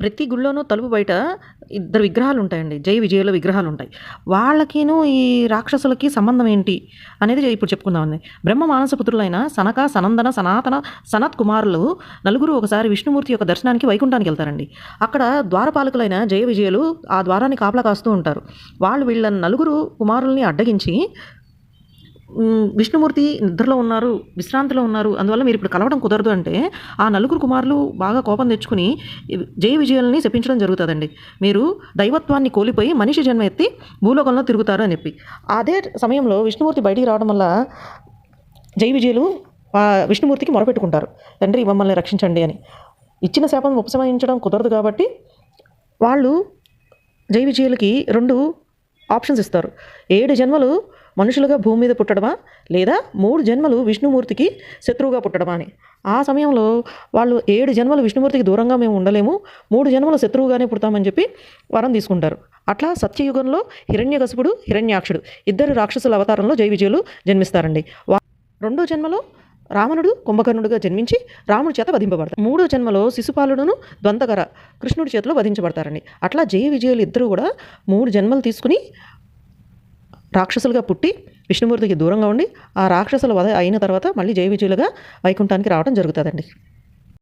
ప్రతి గుళ్ళోనూ తలుపు బయట ఇద్దరు విగ్రహాలు ఉంటాయండి. జై విజయుల విగ్రహాలు ఉంటాయి. వాళ్ళకిను ఈ రాక్షసులకి సంబంధం ఏంటి అనేది ఇప్పుడు చెప్పుకుందామండి. బ్రహ్మ మానస పుత్రులైన సనక సనందన సనాతన సనత్ కుమారులు నలుగురు ఒకసారి విష్ణుమూర్తి యొక్క దర్శనానికి వైకుంఠానికి వెళ్తారండి. అక్కడ ద్వారపాలకులైన జయ విజయలు ఆ ద్వారాన్ని కాపలా కాస్తూ ఉంటారు. వాళ్ళు వీళ్ళ నలుగురు కుమారుల్ని అడ్డగించి విష్ణుమూర్తి నిద్రలో ఉన్నారు విశ్రాంతిలో ఉన్నారు. అందువల్ల మీరు ఇప్పుడు కలవడం కుదరదు అంటే ఆ నలుగురు కుమారులు బాగా కోపం తెచ్చుకుని జయ విజయాలని శపించడం జరుగుతుందండి. మీరు దైవత్వాన్ని కోల్పోయి మనిషి జన్మ ఎత్తి భూలోకంలో తిరుగుతారు అని చెప్పి. అదే సమయంలో విష్ణుమూర్తి బయటికి రావడం వల్ల జై విజయులు విష్ణుమూర్తికి మొరపెట్టుకుంటారు. తండ్రి మమ్మల్ని రక్షించండి అని. ఇచ్చిన శాపం ఉపశమించడం కుదరదు కాబట్టి వాళ్ళు జై విజయులకి రెండు ఆప్షన్స్ ఇస్తారు. ఏడు జన్మలు మనుషులుగా భూమి మీద పుట్టడమా? లేదా మూడు జన్మలు విష్ణుమూర్తికి శత్రువుగా పుట్టడమా అని? ఆ సమయంలో వాళ్ళు ఏడు జన్మలు విష్ణుమూర్తికి దూరంగా మేము ఉండలేము. మూడు జన్మలు శత్రువుగానే పుడతామని చెప్పి వరం తీసుకుంటారు. అట్లా సత్యయుగంలో హిరణ్యకసుపుడు హిరణ్యాక్షుడు ఇద్దరు రాక్షసుల అవతారంలో జై విజయులు జన్మిస్తారండి. వా రెండో జన్మలో రావణుడు కుంభకర్ణుడుగా జన్మించి రాముడి చేత వధింపబడతారు. మూడో జన్మలో శిశుపాలుడును ద్వందకర కృష్ణుడి చేతిలో వధించబడతారండి. అట్లా జయ విజయులు ఇద్దరు కూడా మూడు జన్మలు తీసుకుని రాక్షసులుగా పుట్టి విష్ణుమూర్తికి దూరంగా ఉండి ఆ రాక్షసుల వధ అయిన తర్వాత మళ్ళీ జయ విజయులుగా వైకుంఠానికి రావడం జరుగుతుందండి.